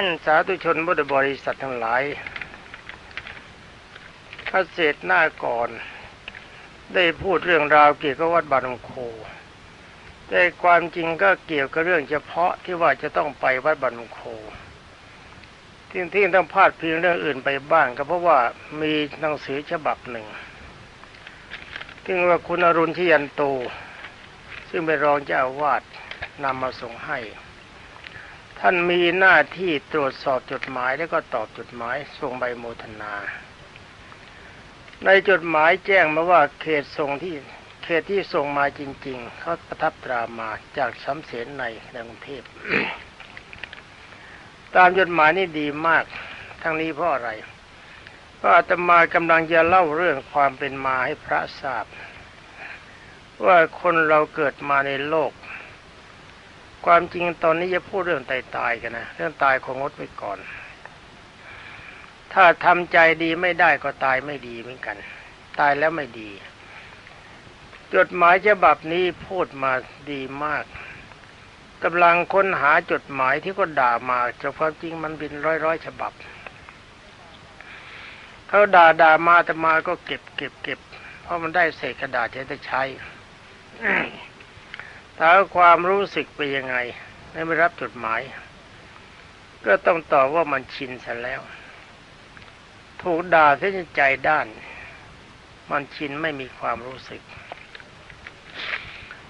ท่านสาธุชนพุทธบริษัททั้งหลายพระเศษหน้าก่อน ได้พูดเรื่องราวเกี่ยวกับวัดบานมโค แต่ความจริงก็เกี่ยวกับเรื่องเฉพาะที่ว่าจะต้องไปวัดบานมโค ที่ที่ต้องพลาดเพิงเรื่องอื่นไปบ้างก็เพราะว่ามีหนังสือฉบับหนึ่งที่งว่าคุณอรุณที่ยันโต ซึ่งเป็นรองเจ้าวาสนำมาส่งให้ ท่านมีหน้าที่ตรวจสอบจดหมายแล้วก็ตอบจดหมายส่งใบโมทนา ในจดหมายแจ้งมาว่าเขตส่งที่เขตที่ส่งมาจริง ๆเขาประทับตรามาจากสำเสนในในกรุงเทพตามจดหมายนี่ดีมาก ทั้งนี้เพราะอะไรเพราะอาตมากำลังจะเล่าเรื่องความเป็นมาให้พระทราบ ว่าคนเราเกิดมาในโลก ความจริงตอนนี้จะพูดเรื่องตายตายกันนะเรื่องตายของงดไว้ก่อน ถ้าทำใจดีไม่ได้ก็ตายไม่ดีเหมือนกัน ตายแล้วไม่ดีจดหมายฉบับนี้พูดมาดีมากกำลังค้นหาจดหมายที่ก็ด่ามาแต่ความจริงมันเป็นร้อยร้อยฉบับเขาด่าด่ามาแต่มาก็เก็บเก็บเก็บเพราะมันได้เศษกระดาษจะได้ใช้ ถ้าความรู้สึกไปยังไงไม่รับจดหมาย ก็ต้องตอบว่ามันชินซะแล้ว ถูกด่าเสียใจด้าน มันชินไม่มีความรู้สึก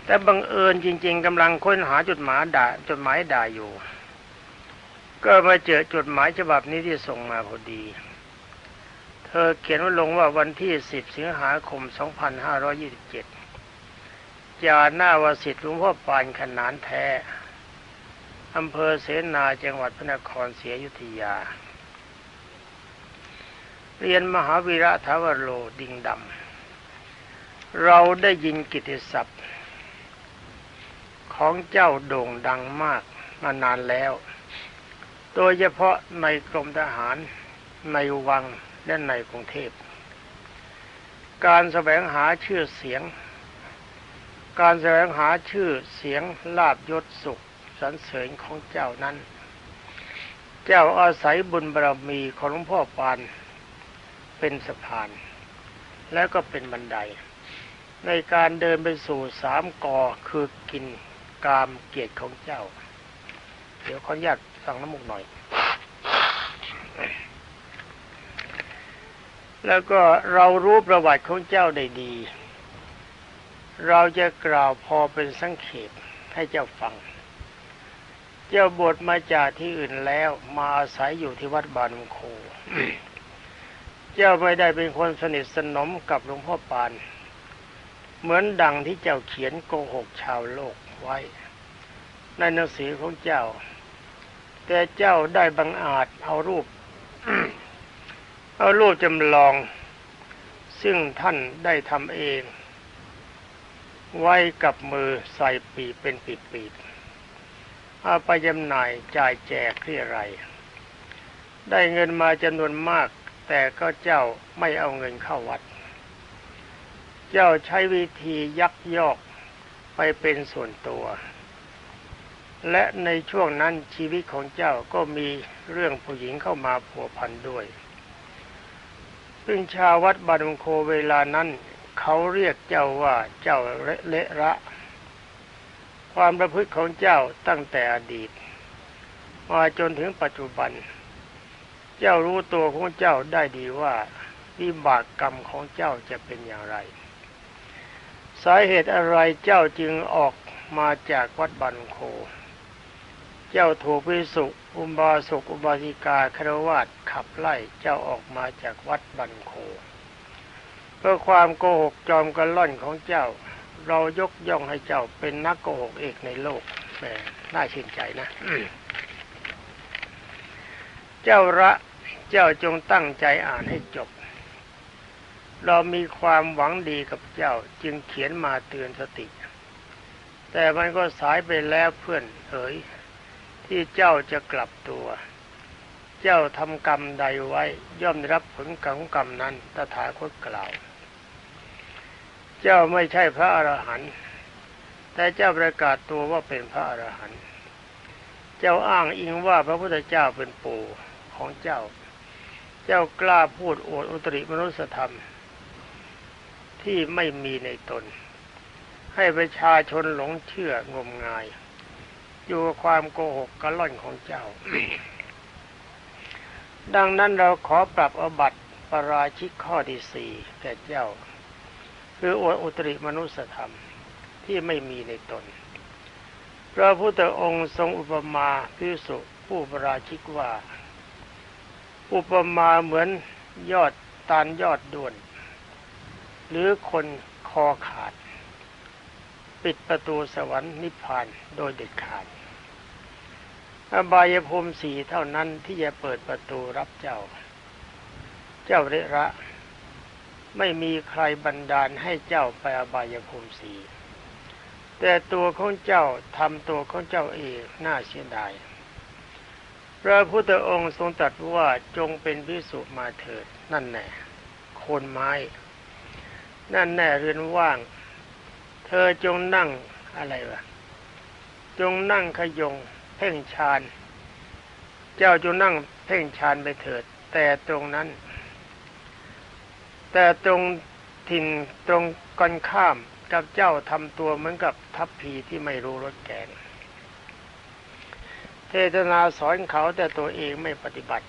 แต่บังเอิญจริง ๆกำลังค้นหาจดหมายด่าจดหมายด่าอยู่ ก็มาเจอจดหมายฉบับนี้ที่ส่งมาพอดีเธอเขียนว่าลงว่าวันที่ 10 สิงหาคม 2527 จาหน้าวสิทธิ์หลวงพ่อปานขนานแท้อำเภอเสนาจังหวัดพระนครศรีอยุธยา เรียนมหาวีระทาวโรดิงดำ เราได้ยินกิตติศัพท์ ของเจ้าโด่งดังมากมานานแล้ว โดยเฉพาะในกรมทหารในวังและในกรุงเทพ การแสวงหาชื่อเสียง การแสวงหาชื่อเสียงลาบยศสุขสรรเสริญของเจ้านั้น เจ้าอาศัยบุญบารมีของหลวงพ่อปานเป็นสะพาน แล้วก็เป็นบันได ในการเดินไปสู่สามกอคือกินกามเกียรติของเจ้า เดี๋ยวขออนุญาตสั่งน้ำมูกหน่อย แล้วก็เรารู้ประวัติของเจ้าได้ดี เราจะกล่าวพอเป็นสังเขปให้เจ้าฟัง เจ้าบวชมาจากที่อื่นแล้วมาอาศัยอยู่ที่วัดบานมโค เจ้าไม่ได้เป็นคนสนิทสนมกับหลวงพ่อปาน เหมือนดังที่เจ้าเขียนโกหกชาวโลกไว้ ในหนังสือของเจ้า แต่เจ้าได้บังอาจเอารูป เอารูปจำลอง ซึ่งท่านได้ทำเอง ไว้กับมือใส่ปีเป็นปีบๆเอาไปจำหน่ายจ่ายแจกเรียไร ได้เงินมาจำนวนมาก แต่ก็เจ้าไม่เอาเงินเข้าวัด เจ้าใช้วิธียักยอกไปเป็นส่วนตัว และในช่วงนั้นชีวิตของเจ้าก็มีเรื่องผู้หญิงเข้ามาผัวพันด้วยซึ่งชาววัดบานุงโคเวลานั้น เขาเรียกเจ้าว่าเจ้าเละระ ความประพฤติของเจ้าตั้งแต่อดีต มาจนถึงปัจจุบัน เจ้ารู้ตัวของเจ้าได้ดีว่าวิบากกรรมของเจ้าจะเป็นอย่างไร สาเหตุอะไรเจ้าจึงออกมาจากวัดบันโค เจ้าถูกพิสุอุบาสกอุบาสิกาคารวาสขับไล่เจ้าออกมาจากวัดบันโค เพื่อความโกหกจอมกระล่อนของเจ้า เรายกย่องให้เจ้าเป็นนักโกหกเอกในโลกแหมน่าชื่นใจนะ เจ้าระเจ้าจงตั้งใจอ่านให้จบ เรามีความหวังดีกับเจ้าจึงเขียนมาเตือนสติ แต่มันก็สายไปแล้วเพื่อนเอ๋ยที่เจ้าจะกลับตัว เจ้าทำกรรมใดไว้ย่อมได้รับผลของกรรมนั้นตถาคตกล่าว เจ้าไม่ใช่พระอรหันต์แต่เจ้าประกาศตัวว่าเป็นพระอรหันต์เจ้าอ้างอิงว่าพระพุทธเจ้าเป็นปู่ของเจ้า เจ้ากล้าพูดโอดอุตริมนุสธรรม ที่ไม่มีในตน ให้ประชาชนหลงเชื่องมงาย อยู่กับความโกหกกระล่อนของเจ้า ดังนั้นเราขอปรับอบัติปาราชิกข้อที่สี่แก่เจ้า คืออวดอุตริมนุสธรรมที่ไม่มีในตน พระพุทธองค์ทรงอุปมาพิสุผู้ปราชิกว่า อุปมาเหมือนยอดตาลยอดด้วน หรือคนคอขาด ปิดประตูสวรรค์นิพพานโดยเด็ดขาด อบายภูมิสีเท่านั้นที่จะเปิดประตูรับเจ้า เจ้าเระระ ไม่มีใครบันดาลให้เจ้าไปอบายภูมิสีแต่ตัวของเจ้าทำตัวของเจ้าเองน่าเสียดาย พระพุทธองค์ทรงตรัสว่าจงเป็นพิสุมาเถิด นั่นแน่โคนไม้ นั่นแน่เรือนว่าง เธอจงนั่งอะไรวะจงนั่งขยงเพ่งฌาน เจ้าจงนั่งเพ่งฌานไปเถิด แต่ตรงนั้น แต่ตรงถิ่นตรงกันข้ามกับเจ้าทำตัวเหมือนกับทัพพีที่ไม่รู้รสแกง เทศนาสอนเขาแต่ตัวเองไม่ปฏิบัติ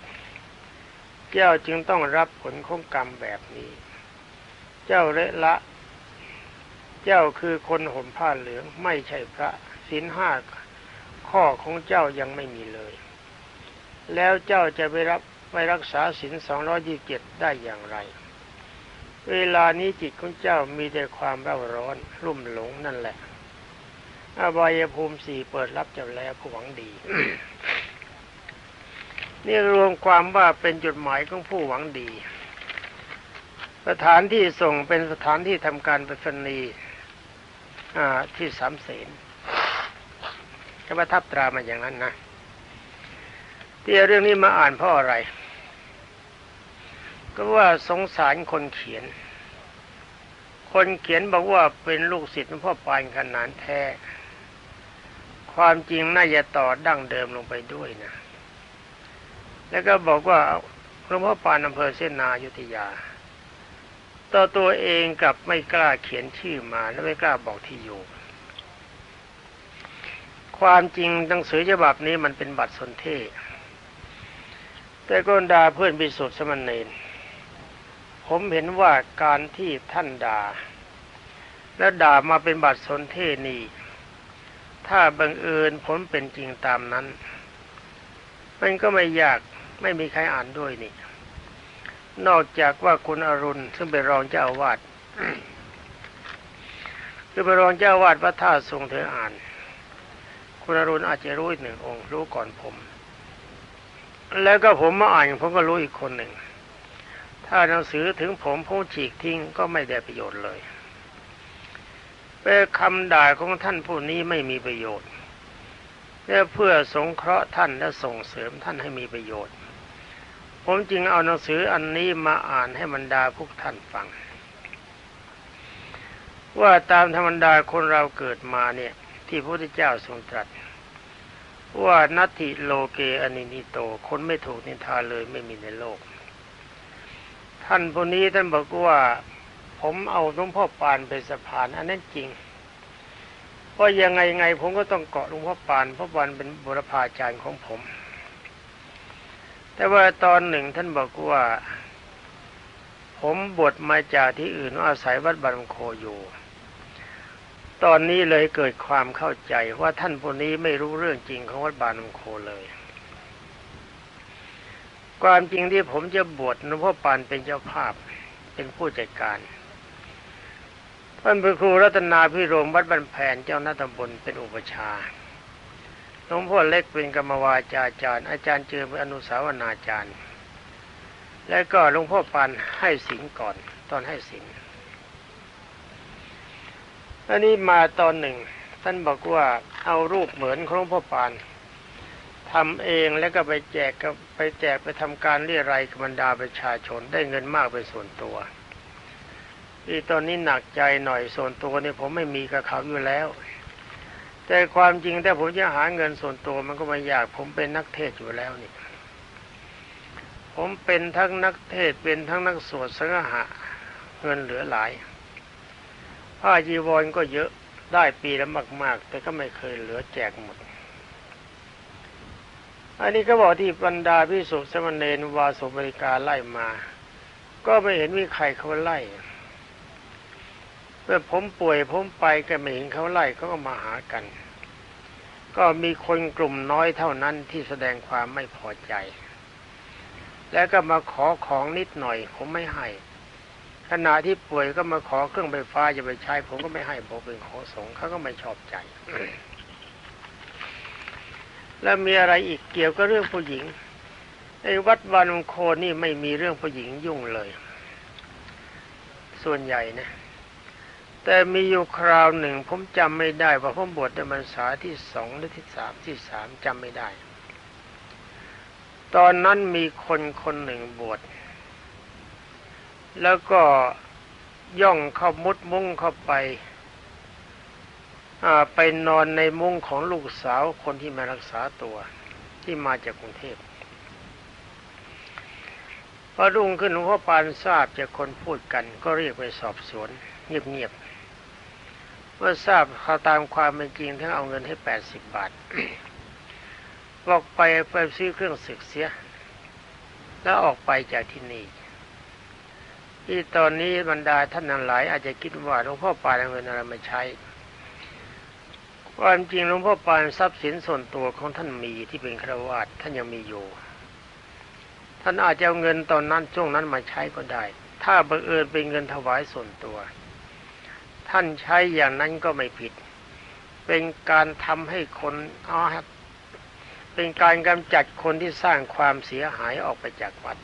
เจ้าจึงต้องรับผลของกรรมแบบนี้ เจ้าเละละ เจ้าคือคนห่มผ้าเหลืองไม่ใช่พระศีลห้าข้อของเจ้ายังไม่มีเลย แล้วเจ้าจะไปรับไปรักษาศีลสองร้อยี่สิบเจ็ดได้อย่างไร เวลานี้จิตของเจ้ามีแต่ความเร่าร้อนรุ่มหลงนั่นแหละอบายภูมิสี่เปิดรับเจ้าแล้วผู้หวังดี นี่รวมความว่าเป็นจุดหมายของผู้หวังดี สถานที่ส่งเป็นสถานที่ทำการปรษณีที่สามเสนจะประทับตรามาอย่างนั้นนะที่เรื่องนี้มาอ่านเพราะอะไร ก็ว่าสงสารคนเขียน คนเขียนบอกว่าเป็นลูกศิษย์หลวงพ่อปานขนานแท้ ความจริงน่าจะต่อดั้งเดิมลงไปด้วยนะ แล้วก็บอกว่าหลวงพ่อปานอำเภอเส้นนายุทธยาต่อตัวเองกับไม่กล้าเขียนชื่อมาและไม่กล้าบอกที่อยู่ ความจริงหนังสือฉบับนี้มันเป็นบัตรสนเทศแต่ก็ด่าเพื่อนพิสุทธิ์สมณเณร ผมเห็นว่าการที่ท่านด่า แล้วด่ามาเป็นบัตรสนเทศนี้ถ้าบังเอิญผลเป็นจริงตามนั้น มันก็ไม่ยากไม่มีใครอ่านด้วยนี่ นอกจากว่าคุณอรุณ ซึ่งเป็นรองเจ้าอาวาสคือเป็นรองเจ้าอาวาสวัดท่าทรงเธออ่าน คุณอรุณอาจจะรู้อีกหนึ่งองค์รู้ก่อนผม แล้วก็ผมมาอ่านผมก็รู้อีกคนหนึ่ง ถ้าหนังสือถึงผมผมฉีกทิ้งก็ไม่ได้ประโยชน์เลยเป็นคำด่าของท่านผู้นี้ไม่มีประโยชน์และเพื่อสงเคราะห์ท่านและส่งเสริมท่านให้มีประโยชน์ ผมจึงเอาหนังสืออันนี้มาอ่านให้บรรดาพวกท่านฟัง ว่าตามธรรมดาคนเราเกิดมาเนี่ยที่พระพุทธเจ้าทรงตรัส ว่านัตถิโลเกอนินิโต คนไม่ถูกนินทาเลยไม่มีในโลก ท่านผู้นี้ท่านบอกว่า ผมเอาหลวงพ่อปานเป็นสะพาน อันนั้นจริงเพราะยังไงไงผมก็ต้องเกาะหลวงพ่อปานเพราะปานเป็นบุรพาจารย์ของผม แต่ว่าตอนหนึ่งท่านบอกว่า ผมบวชมาจากที่อื่นอาศัยวัดบารมโคอยู่ตอนนี้เลยเกิดความเข้าใจว่าท่านผู้นี้ไม่รู้เรื่องจริงของวัดบารมโคเลย ความจริงที่ผมจะบวชหลวงพ่อปานเป็นเจ้าภาพเป็นผู้จัดการท่านพระครูรัตนาพิโรมวัดบันแผนเจ้าหน้าตำบลเป็นอุปชาหลวงพ่อเล็กเป็นกรรมวาจาจารย์ อาจารย์เจอเป็นอนุสาวนาจารย์ แล้วก็หลวงพ่อปานให้สิงก่อน ตอนให้สิงอันนี้มาตอนหนึ่ง ท่านบอกว่าเอารูปเหมือนของหลวงพ่อปาน ทำเองแล้วก็ไปแจกกับไปแจกไปทำการเรียรายกับบรรดาประชาชนได้เงินมากเป็นส่วนตัวที่ตอนนี้หนักใจหน่อยส่วนตัวนี่ผมไม่มีกับเขาอยู่แล้ว แต่ความจริงถ้าผมจะหาเงินส่วนตัวมันก็ไม่ยาก ผมเป็นนักเทศอยู่แล้วนี่ ผมเป็นทั้งนักเทศเป็นทั้งนักสวดสังฆะเงินเหลือหลายผ้าจีวรก็เยอะได้ปีละมาก ๆ แต่ก็ไม่เคยเหลือแจกหมด อันนี้ก็บอกที่บรรดาพิสุสมณเณรวาสุบริกาไล่มา ก็ไม่เห็นมีใครเขาไล่เมื่อผมป่วยผมไปก็ไม่เห็นเขาไล่เขาก็มาหากัน ก็มีคนกลุ่มน้อยเท่านั้นที่แสดงความไม่พอใจ แล้วก็มาขอของนิดหน่อย ผมไม่ให้ขณะที่ป่วยก็มาขอเครื่องไฟฟ้าจะไปใช้ ผมก็ไม่ให้บอกเป็นขอสงฆ์เขาก็ไม่ชอบใจ แล้วมีอะไรอีกเกี่ยวกับเรื่องผู้หญิงในวัดวานมโคนี่ไม่มีเรื่องผู้หญิงยุ่งเลย ส่วนใหญ่นะ แต่มีอยู่คราวหนึ่งผมจำไม่ได้ว่าผมบวชในพรรษาที่สองหรือที่สามที่สามจำไม่ได้ ตอนนั้นมีคนคนหนึ่งบวชแล้วก็ย่องเข้ามุดมุ้งเข้าไป ไปนอนในมุ้งของลูกสาวคนที่มารักษาตัว ที่มาจากกรุงเทพพอรุ่งขึ้นหลวงพ่อปานทราบจากคนพูดกัน ก็เรียกไปสอบสวน เงียบๆเมื่อทราบเขาตามความเป็นจริงทั้งเอาเงินให้แปดสิบบาทบอกไปไปซื้อเครื่องศึกเสีย แล้วออกไปจากที่นี่ที่ตอนนี้บรรดาท่านนั้นหลายอาจจะคิดว่าหลวงพ่อปานเอาเงินอะไรมาใช้ ความจริงหลวงพ่อปานทรัพย์สินส่วนตัวของท่านมีที่เป็นครวาสท่านยังมีอยู่ ท่านอาจจะเอาเงินตอนนั้นช่วงนั้นมาใช้ก็ได้ ถ้าบังเอิญเป็นเงินถวายส่วนตัว ท่านใช้อย่างนั้นก็ไม่ผิด เป็นการทำให้คนเอาเป็นการกำจัดคนที่สร้างความเสียหายออกไปจากวัด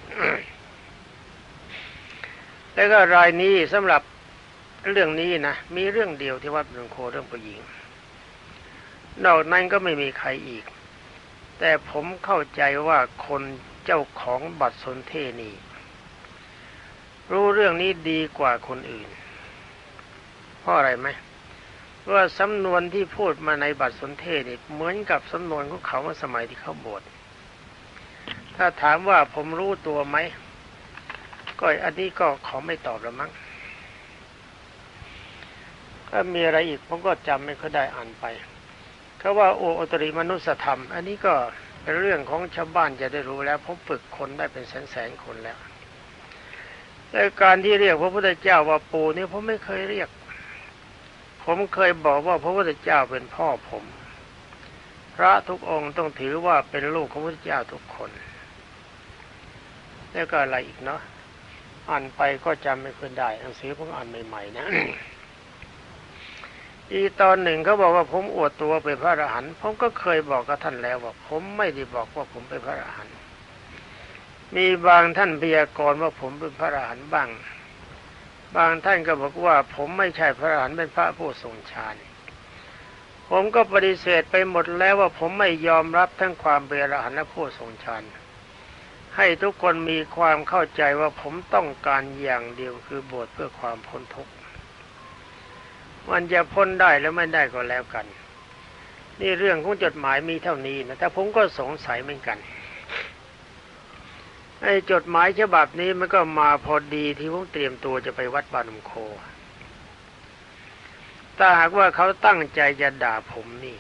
แล้วก็รายนี้สำหรับเรื่องนี้นะมีเรื่องเดียวที่วัดหลวงโคเรื่องผู้หญิง นอกนั้นก็ไม่มีใครอีก แต่ผมเข้าใจว่าคนเจ้าของบัตรสนเทนี่ รู้เรื่องนี้ดีกว่าคนอื่น เพราะอะไรไหมว่าสำนวนที่พูดมาในบัตรสนเทนี่เหมือนกับสำนวนของเขาเมื่อสมัยที่เขาบวชถ้าถามว่าผมรู้ตัวไหมก็อันนี้ก็ขอไม่ตอบล้วมั้งก็มีอะไรอีกผมก็จำไม่ค่อยได้อ่านไป เขาว่าโออตริมนุสธรรม อันนี้ก็เป็นเรื่องของชาวบ้านจะได้รู้แล้วผมฝึกคนได้เป็นแสนแสนคนแล้วแต่การที่เรียกพระพุทธเจ้าว่าปู่นี่ผมไม่เคยเรียก ผมเคยบอกว่าพระพุทธเจ้าเป็นพ่อผม พระทุกองค์ต้องถือว่าเป็นลูกของพระพุทธเจ้าทุกคน แล้วก็อะไรอีกเนาะอ่านไปก็จำไม่ค่อยได้หนังสือผมอ่านใหม่ๆนะ อีตอนหนึ่งเขาบอกว่าผมอวดตัวเป็นพระอรหันต์ผมก็เคยบอกกับท่านแล้วว่าผมไม่ได้บอกว่าผมเป็นพระอรหันต์มีบางท่านพยากรณ์ว่าผมเป็นพระอรหันต์บ้าง บางท่านก็บอกว่า ผมไม่ใช่พระอรหันต์เป็นพระผู้ทรงฌานผมก็ปฏิเสธไปหมดแล้วว่าผมไม่ยอมรับทั้งความเป็นอรหันต์และผู้ทรงฌานให้ทุกคนมีความเข้าใจว่าผมต้องการอย่างเดียวคือบวชเพื่อความพ้นทุกข์ มันจะพ้นได้แล้วไม่ได้ก็แล้วกัน นี่เรื่องของจดหมายมีเท่านี้นะแต่ผมก็สงสัยเหมือนกันไอ้จดหมายฉบับนี้มันก็มาพอดีที่ผมเตรียมตัวจะไปวัดบานมโคถ้าหากว่าเขาตั้งใจจะด่าผมนี่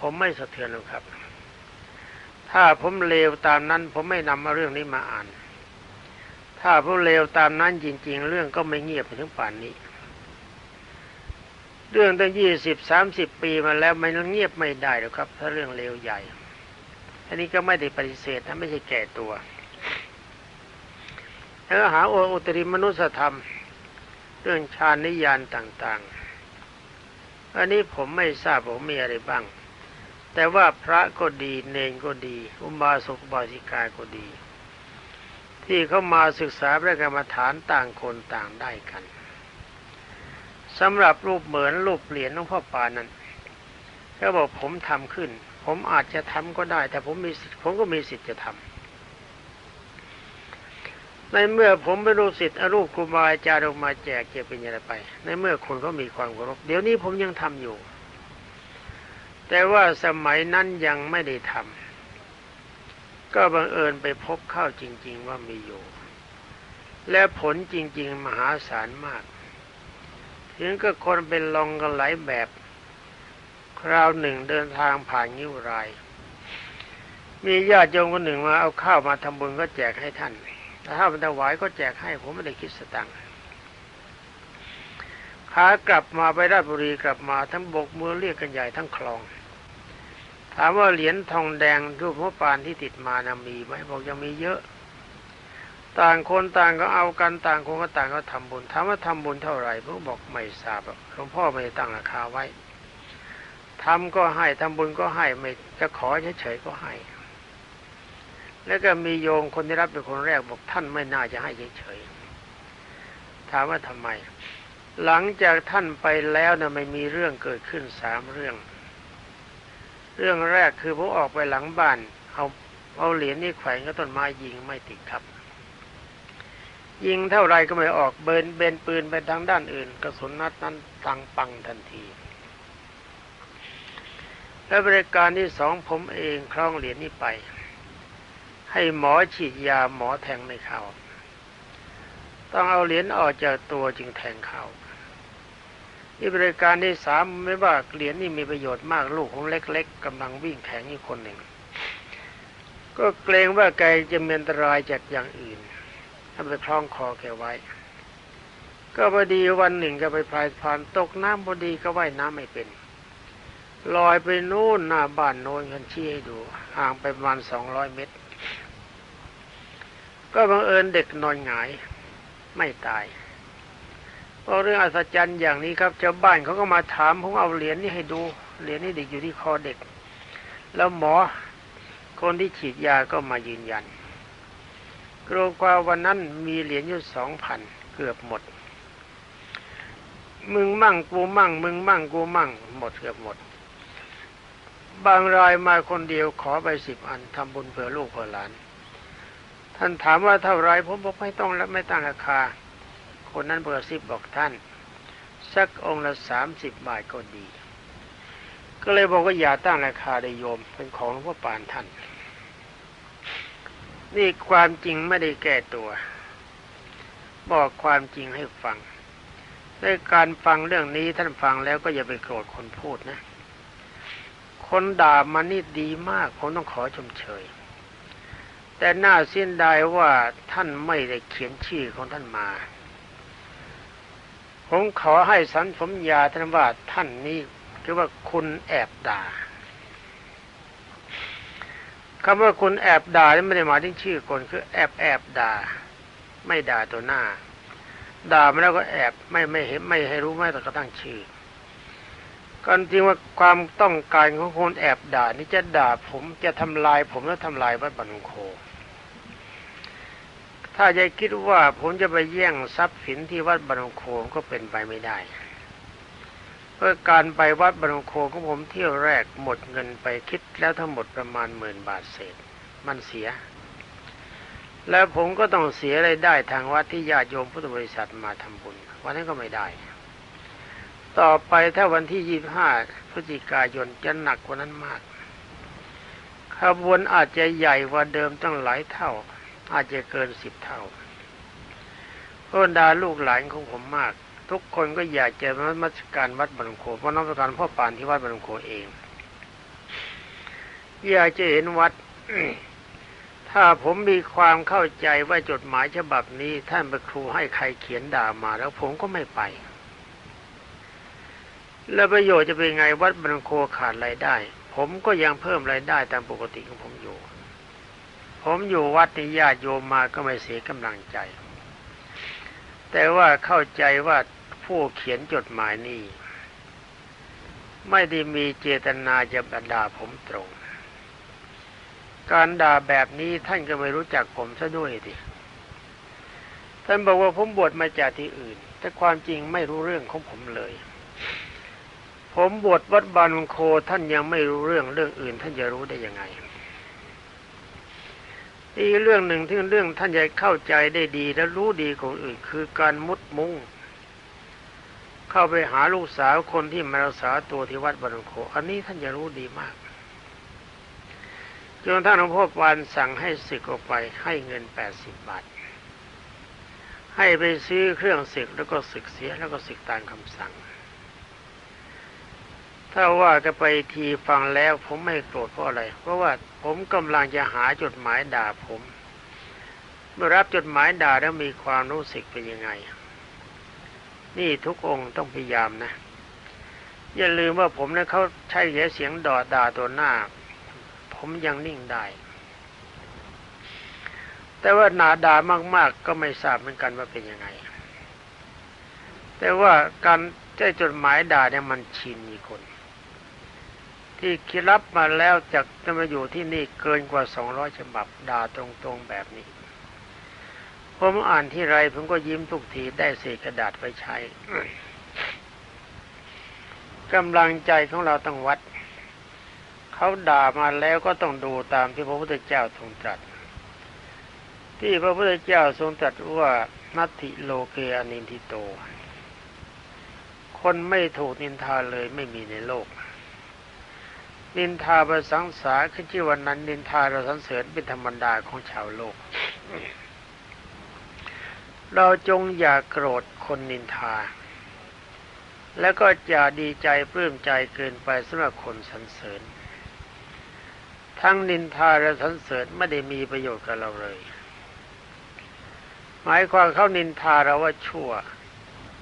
ผมไม่สะเทือนหรอกครับ ถ้าผมเลวตามนั้น ผมไม่นำมาเรื่องนี้มาอ่าน ถ้าผมเลวตามนั้นจริง ๆ เรื่องก็ไม่เงียบไปถึงป่านนี้ เรื่องตั้งยี่สิบสามสิบปีมาแล้วมันเงียบไม่ได้หรอกครับ ถ้าเรื่องเลวใหญ่ อันนี้ก็ไม่ได้ปฏิเสธนะไม่ใช่แก่ตัวแล้วหาโออุตริมนุสธรรม เรื่องฌานนิยานต่างๆ อันนี้ผมไม่ทราบผมมีอะไรบ้าง แต่ว่าพระก็ดีเนนก็ดี อุบาสกบาสิกาก็ดี ที่เขามาศึกษาพระกรรมฐานต่างคนต่างได้กัน สำหรับรูปเหมือนรูปเหรียญหลวงพ่อปานั้นเขาบอกผมทำขึ้น ผมอาจจะทำก็ได้ แต่ผมมีผมก็มีสิทธิ์จะทำในเมื่อผมเป็นรูปสิทธิ์รูปครูบาอาจารย์ออกมาแจกจะเป็นยังไงไป ในเมื่อคนเขามีความเคารพเดี๋ยวนี้ผมยังทำอยู่ แต่ว่าสมัยนั้นยังไม่ได้ทำก็บังเอิญไปพบเข้าจริง ๆ ว่ามีอยู่ และผลจริง ๆ มหาศาลมาก ถึงก็คนเป็นลองกันหลายแบบ คราวหนึ่งเดินทางผ่านงิ้วราย มีญาติโยมคนหนึ่งมาเอาข้าวมาทำบุญก็แจกให้ท่านถ้าเป็นถวายก็แจกให้ผมไม่ได้คิดสตังค์ขากลับมาไปราชบุรีกลับมาทั้งบกมือเรียกกันใหญ่ทั้งคลอง ถามว่าเหรียญทองแดงรูปพระปานที่ติดมานะมีไหมบอกยังมีเยอะ ต่างคนต่างก็เอากันต่างคนก็ต่างก็ทำบุญถามว่าทำบุญเท่าไหร่พวกบอกไม่ทราบหลวงพ่อไม่ได้ตั้งราคาไว้ทำก็ให้ทำบุญก็ให้ไม่จะขอเฉยๆก็ให้ แล้วก็มีโยมคนที่รับเป็นคนแรกบอกท่านไม่น่าจะให้เฉยๆถามว่าทำไม หลังจากท่านไปแล้วนะไม่มีเรื่องเกิดขึ้นสามเรื่อง เรื่องแรกคือผมออกไปหลังบ้าน เอาเอาเหรียญนี่แขวนก็ต้นไม้ยิงไม่ติดครับ ยิงเท่าไรก็ไม่ออกเบนเบนปืนไปทางด้านอื่น กระสุนนัดนั้นตังปังทันที และบริการที่สองผมเองคล้องเหรียญนี้ไป ให้หมอฉีดยาหมอแทงไม่เข้า ต้องเอาเหรียญออกจากตัวจึงแทงเข้าที่บริการที่สามไม่ว่าเหรียญนี่มีประโยชน์มากลูกของเล็ก ๆกำลังวิ่งแข่งอีกคนหนึ่ง ก็เกรงว่าแกจะมีอันตรายจากอย่างอื่น ถ้าไปคล้องคอแกไว้ ก็พอดีวันหนึ่งก็ไปพายผ่านตกน้ำพอดีก็ว่ายน้ำไม่เป็น ลอยไปนู่นหน้าบ้านโน้นคันชี้ให้ดูห่างไปประมาณสองร้อยเมตร ก็บังเอิญเด็กนอนหงายไม่ตายเพราะเรื่องอัศจรรย์อย่างนี้ครับชาวบ้านเขาก็มาถามผมเอาเหรียญนี้ให้ดูเหรียญนี้เด็กอยู่ที่คอเด็ก แล้วหมอคนที่ฉีดยาก็มายืนยัน กลัวกว่าวันนั้นมีเหรียญอยู่สองพันเกือบหมด มึงมั่งกูมั่ง มึงมั่งกูมั่ง หมดเกือบหมด บางรายมาคนเดียวขอไปสิบอันทำบุญเผื่อลูกเผื่อหลาน ท่านถามว่าเท่าไรผมบอกไม่ต้องแล้วไม่ตั้งราคา คนนั้นเบอร์สิบบอกท่าน สักองค์ละสามสิบบาทก็ดี ก็เลยบอกว่าอย่าตั้งราคาได้โยมเป็นของหลวงพ่อปานท่าน นี่ความจริงไม่ได้แก้ตัว บอกความจริงให้ฟังในการฟังเรื่องนี้ท่านฟังแล้วก็อย่าไปโกรธคนพูดนะ คนด่ามันนี่ดีมากผมต้องขอชมเชย แต่น่าเสียดายว่าท่านไม่ได้เขียนชื่อของท่านมา ผมขอให้สันสมญาท่านว่าท่านนี้คือว่าคุณแอบด่า คำว่าคุณแอบด่านี่ไม่ได้หมายถึงชื่อคนคือแอบแอบด่า ไม่ด่าตัวหน้า ด่ามาแล้วก็แอบไม่ไม่เห็นไม่ให้รู้ไม่แต่ก็ตั้งชื่อก่อนจริงว่าความต้องการของคนแอบด่านี่จะด่าผมจะทำลายผมแล้วทำลายวัดบันโค ถ้าจะคิดว่าผมจะไปแย่งทรัพย์สินที่วัดบันโคก็เป็นไปไม่ได้ เพราะการไปวัดบันโคของผมเที่ยวแรกหมดเงินไปคิดแล้วทั้งหมดประมาณหมื่นบาทเศษ มันเสีย แล้วผมก็ต้องเสียไรายได้ทางวัดที่ญาติโยมพุทธบริษัทมาทำบุญ วันนั้นก็ไม่ได้ ต่อไปถ้าวันที่ยี่ห้าพฤศจิกายนจะหนักกว่านั้นมากขบวนอาจจะใหญ่กว่าเดิมตั้งหลายเท่า อาจจะเกินสิบเท่าเพราะดาลูกหลานของผมมาก ทุกคนก็อยากจะมามัสการวัดบันโคเพราะน้องประการพ่อปานที่วัดบันโคเอง อยากจะเห็นวัด ถ้าผมมีความเข้าใจว่าจดหมายฉบับนี้ ท่านเป็นครูให้ใครเขียนด่ามา แล้วผมก็ไม่ไป แล้วประโยชน์จะเป็นไงวัดบันโคขาดรายได้ ผมก็ยังเพิ่มรายได้ตามปกติของผมอยู่ ผมอยู่วัดที่ญาติโยมมาก็ไม่เสียกำลังใจแต่ว่าเข้าใจว่า ผู้เขียนจดหมายนี้ ไม่ได้มีเจตนาจะด่าผมตรง การด่าแบบนี้ท่านก็ไม่รู้จักผมซะด้วยดิท่านบอกว่าผมบวชมาจากที่อื่น แต่ความจริงไม่รู้เรื่องของผมเลย ผมบวชวัดบานมงโคท่านยังไม่รู้เรื่องเรื่องอื่น ท่านจะรู้ได้ยังไงอีกเรื่องหนึ่งที่เรื่องท่านจะเข้าใจได้ดีและรู้ดีกว่าอื่น คือการมุดมุง เข้าไปหาลูกสาวคนที่มารักษาตัวที่วัดบรมโค อันนี้ท่านจะรู้ดีมากจนท่านหลวงพ่อปานสั่งให้ศึกออกไปให้เงินแปดสิบบาท ให้ไปซื้อเครื่องศึกแล้วก็ศึกเสียแล้วก็ศึกตามคำสั่ง ถ้าว่าจะไปทีฟังแล้วผมไม่โกรธเพราะอะไร เพราะว่าผมกำลังจะหาจดหมายด่าผม เมื่อรับจดหมายด่าแล้วมีความรู้สึกเป็นยังไง นี่ทุกองค์ต้องพยายามนะ อย่าลืมว่าผมนะเขาใช้เสียงดอดด่าตัวหน้า ผมยังนิ่งได้ แต่ว่าหนาด่ามาก ๆ ก็ไม่ทราบเหมือนกันว่าเป็นยังไง แต่ว่าการใช้จดหมายด่าเนี่ยมันชินมีคน ที่คิดรับมาแล้วจากจะมาอยู่ที่นี่เกินกว่าสองร้อยฉบับด่าตรงๆแบบนี้ ผมอ่านที่ไรผมก็ยิ้มทุกทีได้เศษกระดาษไปใช้กำลังใจของเราต้องวัด เขาด่ามาแล้วก็ต้องดูตามที่พระพุทธเจ้าทรงตรัส ที่พระพุทธเจ้าทรงตรัสว่านัตถิโลเกอนินทิโต คนไม่ถูกนินทาเลยไม่มีในโลก นินทาประสังสาขึ้นชื่อวันนั้น นินทาเราสันเสริญเป็นธรรมดาของชาวโลก เราจงอย่าโกรธคนนินทา แล้วก็จะดีใจปลื้มใจเกินไปสำหรับคนสรรเสริญ ทั้งนินทาและสรรเสริญไม่ได้มีประโยชน์กับเราเลย หมายความเขานินทาเราว่าชั่ว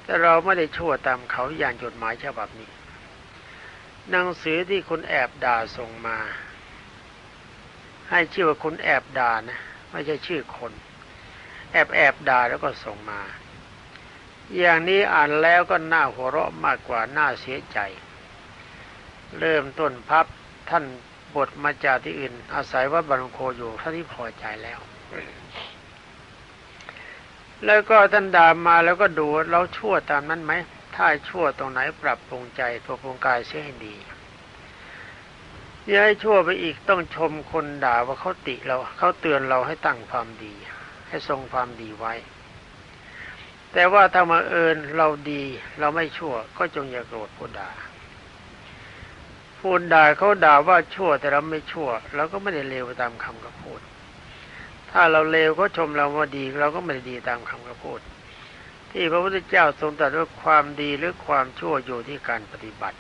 แต่เราไม่ได้ชั่วตามเขาอย่างจดหมายฉบับนี้หนังสือที่คุณแอบด่าส่งมา ให้ชื่อว่าคุณแอบด่านะ ไม่ใช่ชื่อคน แอบแอบด่าแล้วก็ส่งมา อย่างนี้อ่านแล้วก็น่าหัวเราะมากกว่าน่าเสียใจ เริ่มต้นพับท่านบทมาจากที่อื่น อาศัยว่าบรมโคอยู่ท่านที่พอใจแล้ว แล้วก็ท่านด่ามาแล้วก็ดูเราชั่วตามนั้นไหม ถ้าชั่วตรงไหนปรับปรุงใจตัวปรุงกายเสียให้ดีอย่าให้ชั่วไปอีกต้องชมคนด่าว่าเขาติเราเขาเตือนเราให้ตั้งความดี ให้ทรงความดีไว้ แต่ว่าถ้ามาเอิญเราดีเราไม่ชั่ว ก็จงอย่าโกรธผู้ด่าผู้ด่าเขาด่าว่าชั่วแต่เราไม่ชั่วเราก็ไม่ได้เลวตามคำเขาพูด ถ้าเราเลวก็ชมเราว่าดี เราก็ไม่ได้ดีตามคำเขาพูด ที่พระพุทธเจ้าทรงตรัสว่าความดีหรือความชั่วอยู่ที่การปฏิบัติ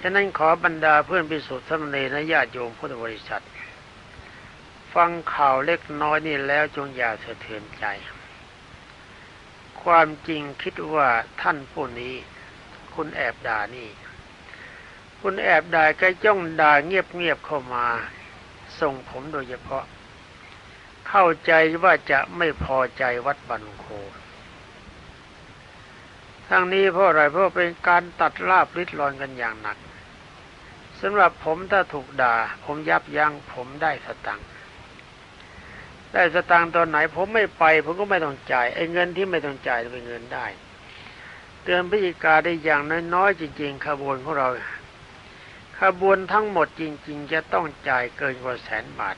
ฉะนั้นขอบรรดาเพื่อนพิสุทธิ์สมณีและญาติโยมพุทธบริษัท ฟังข่าวเล็กน้อยนี่แล้วจงอย่าสะเทือนใจ ความจริงคิดว่าท่านผู้นี้ คุณแอบด่านี่ คุณแอบด่าก็จ้องด่าเงียบๆเข้ามา ส่งผมโดยเฉพาะ เข้าใจว่าจะไม่พอใจวัดบันโคทั้งนี้เพราะอะไรเพราะเป็นการตัดลาบลิดรอนกันอย่างหนักสำหรับผมถ้าถูกด่า ผมยับยั้งผมได้สตังค์ ได้สตางค์ตอนไหน ผมไม่ไป ผมก็ไม่ต้องจ่ายไอ้เงินที่ไม่ต้องจ่ายเป็นเงินได้ เตือนพิจิกาได้อย่างน้อยๆจริง ๆ ขบวนของเรา ขบวนทั้งหมดจริง ๆ จะต้องจ่ายเกินกว่าแสนบาท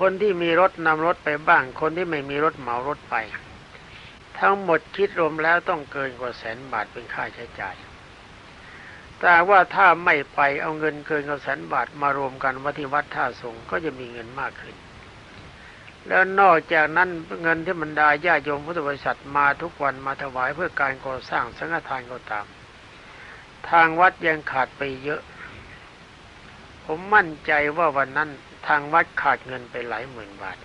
คนที่มีรถนำรถไปบ้าง คนที่ไม่มีรถเหมารถไป ทั้งหมดคิดรวมแล้วต้องเกินกว่าแสนบาทเป็นค่าใช้จ่าย แต่ว่าถ้าไม่ไปเอาเงินเกินกว่าแสนบาทมารวมกันวัดที่วัดท่าสงก็จะมีเงินมากขึ้น แล้วนอกจากนั้นเงินที่บรรดาญาโยมพุทธบริษัทมาทุกวันมาถวายเพื่อการก่อสร้างสังฆทานก็ตาม ทางวัดยังขาดไปเยอะ ผมมั่นใจว่าวันนั้นทางวัดขาดเงินไปหลายหมื่นบาท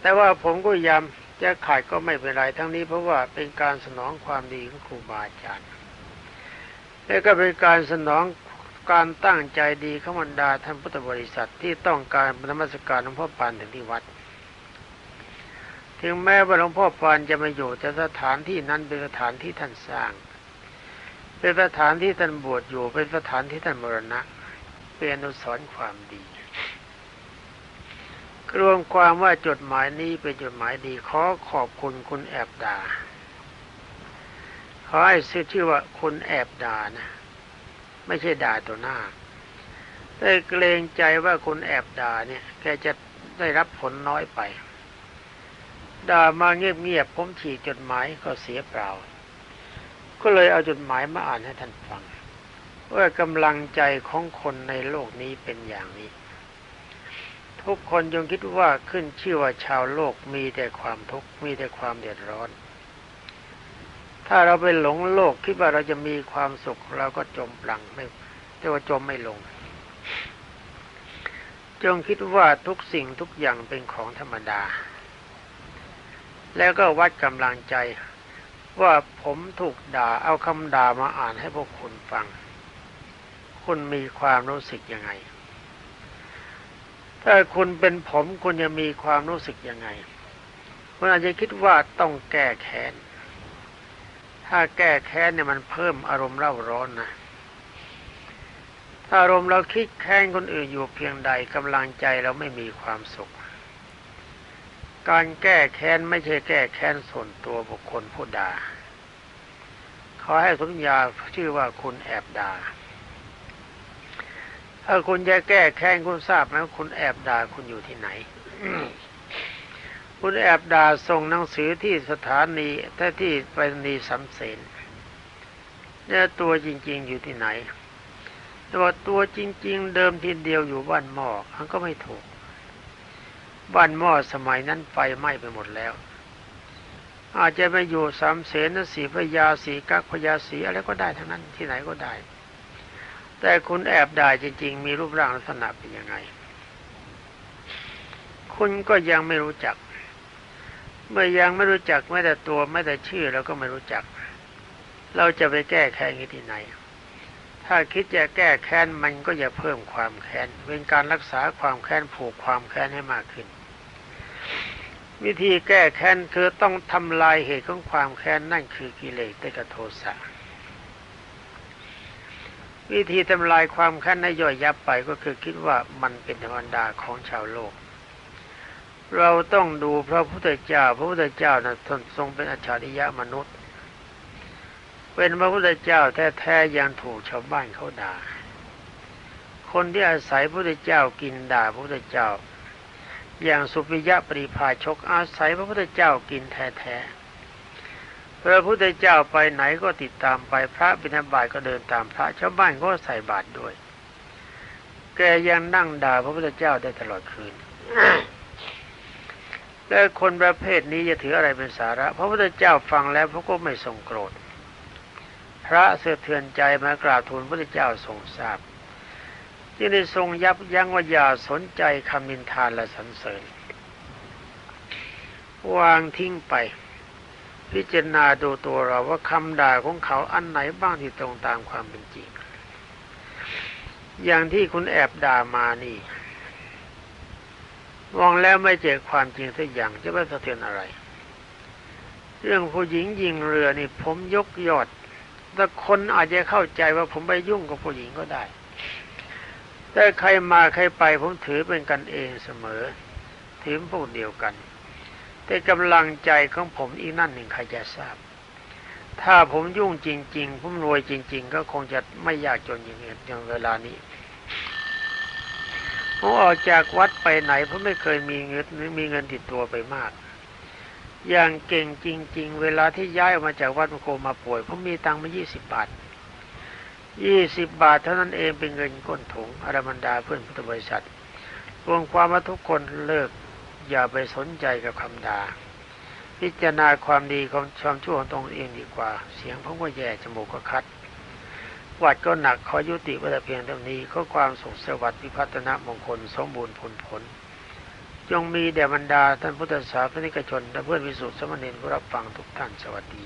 แต่ว่าผมก็ย้ำจะขาดก็ไม่เป็นไรทั้งนี้เพราะว่าเป็นการสนองความดีของครูบาอาจารย์ และก็เป็นการสนองการตั้งใจดีขมันดาท่านพุทธบริษัทที่ต้องการนมัสการหลวงพ่อปานถึงที่วัด ถึงแม้ว่าหลวงพ่อปานจะมาอยู่แต่สถานที่นั้นเป็นสถานที่ท่านสร้าง เป็นสถานที่ท่านบวชอยู่ เป็นสถานที่ท่านมรณะ เป็นอนุสรณ์ความดีรวมความว่าจดหมายนี้เป็นจดหมายดีขอขอบคุณคุณแอบดา ขอให้ซื้อชื่อว่าคุณแอบด่านะ ไม่ใช่ด่าตัวหน้าแต่เกรงใจว่าคุณแอบด่าเนี่ย แกจะได้รับผลน้อยไป ด่ามาเงียบๆผมฉีกจดหมายก็เสียเปล่า ก็เลยเอาจดหมายมาอ่านให้ท่านฟัง ว่ากำลังใจของคนในโลกนี้เป็นอย่างนี้ ทุกคนจงคิดว่าขึ้นชื่อว่าชาวโลกมีแต่ความทุกข์มีแต่ความเดือดร้อน ถ้าเราไปหลงโลกคิดว่าเราจะมีความสุข เราก็จมปลังไม่แต่ว่าจมไม่ลง จงคิดว่าทุกสิ่งทุกอย่างเป็นของธรรมดา แล้วก็วัดกำลังใจว่าผมถูกด่าเอาคำด่ามาอ่านให้พวกคุณฟัง คุณมีความรู้สึกยังไง ถ้าคุณเป็นผมคุณจะมีความรู้สึกยังไง คุณอาจจะคิดว่าต้องแก้แค้น ถ้าแก้แค้นเนี่ยมันเพิ่มอารมณ์เร่าร้อนนะถ้าอารมณ์เราคิดแค้นคนอื่นอยู่เพียงใดกำลังใจเราไม่มีความสุข การแก้แค้นไม่ใช่แก้แค้นส่วนตัวบุคคลผู้ด่าขอให้สัญญาชื่อว่าคุณแอบด่าถ้าคุณจะแก้แค้นคุณทราบไหมคุณแอบด่าคุณอยู่ที่ไหน คุณแอบด่าส่งหนังสือที่สถานีถ้าที่ไปรษณีย์สำเสนเนี่ยตัวจริง ๆ อยู่ที่ไหนแต่ว่าตัวจริง ๆ เดิมทีเดียวอยู่บ้านหม้อมันก็ไม่ถูก บ้านหม้อสมัยนั้นไฟไหม้ไปหมดแล้ว อาจจะไปอยู่สามเสนสีพญาสีกักพญาสีอะไรก็ได้ทั้งนั้นที่ไหนก็ได้ แต่คุณแอบด่าจริง ๆ มีรูปร่างลักษณะเป็นยังไง คุณก็ยังไม่รู้จัก เมื่อยังไม่รู้จักไม่แต่ตัวไม่แต่ชื่อเราก็ไม่รู้จัก เราจะไปแก้แค้นที่ไหน ถ้าคิดจะแก้แค้นมันก็จะเพิ่มความแค้นเป็นการรักษาความแค้นผูกความแค้นให้มากขึ้น วิธีแก้แค้นคือต้องทำลายเหตุของความแค้นนั่นคือกิเลสได้กับโทสะวิธีทำลายความแค้นให้ย่อยยับไปก็คือคิดว่ามันเป็นธรรมดาของชาวโลก เราต้องดูพระพุทธเจ้า พระพุทธเจ้านะทนทรงเป็นอัจฉริยะมนุษย์ เป็นพระพุทธเจ้าแท้ๆยังถูกชาวบ้านเขาด่า คนที่อาศัยพระพุทธเจ้ากินด่าพระพุทธเจ้า อย่างสุปิยะปริภาชกอาศัยพระพุทธเจ้ากินแท้ๆพระพุทธเจ้าไปไหนก็ติดตามไปพระบิณฑบาตก็เดินตามพระชาวบ้านก็ใส่บาตรด้วย แกยังนั่งด่าพระพุทธเจ้าได้ตลอดคืน และคนประเภทนี้จะถืออะไรเป็นสาระ พระพุทธเจ้าฟังแล้วพระก็ไม่ทรงโกรธ พระเสือเทือนใจมากราบทูลพระพุทธเจ้าทรงทราบจึงได้ทรงยับยั้งว่าอย่าสนใจคำนินทานและสรรเสริญ วางทิ้งไป พิจารณาดูตัวเราว่าคำด่าของเขาอันไหนบ้างที่ตรงตามความเป็นจริง อย่างที่คุณแอบด่ามานี่ มองแล้วไม่เจอความจริงสักอย่างจะไม่สะเทือนอะไร เรื่องผู้หญิงยิงเรือนี่ ผมยกยอด แต่คนอาจจะเข้าใจว่าผมไปยุ่งกับผู้หญิงก็ได้ แต่ใครมาใครไป ผมถือเป็นกันเองเสมอ ถือพวกเดียวกัน แต่กำลังใจของผมอีกนั่นหนึ่งใครจะทราบ ถ้าผมยุ่งจริง ๆ ผมรวยจริง ๆ ก็คงจะไม่ยากจนอย่างเงี้ยอย่างเวลานี้ ผมออกจากวัดไปไหนผมไม่เคยมีเงินมีเงินติดตัวไปมาก อย่างเก่งจริง ๆ เวลาที่ย้ายออกมาจากวัดมโคมาป่วยผมมีตังค์มายี่สิบบาทยี่สิบบาทเท่านั้นเองเป็นเงินก้นถุงอารมันดาเพื่อนพุทธบริษัทรวมความว่าทุกคนเลิกอย่าไปสนใจกับคำด่าพิจารณาความดีของความชั่วของตนเองดีกว่า เสียงผมก็แย่จมูกก็คัด วัดก็หนักขอยุติไว้แต่เพียงเท่านี้ก็ความสุขสวัสดิ์พิพัฒนมงคลสมบูรณ์ผลผลจงมีแด่บรรดาท่านพุทธศาสนิกชนและเพื่อนวิสุทธิสมณีผู้รับฟังทุกท่านสวัสดี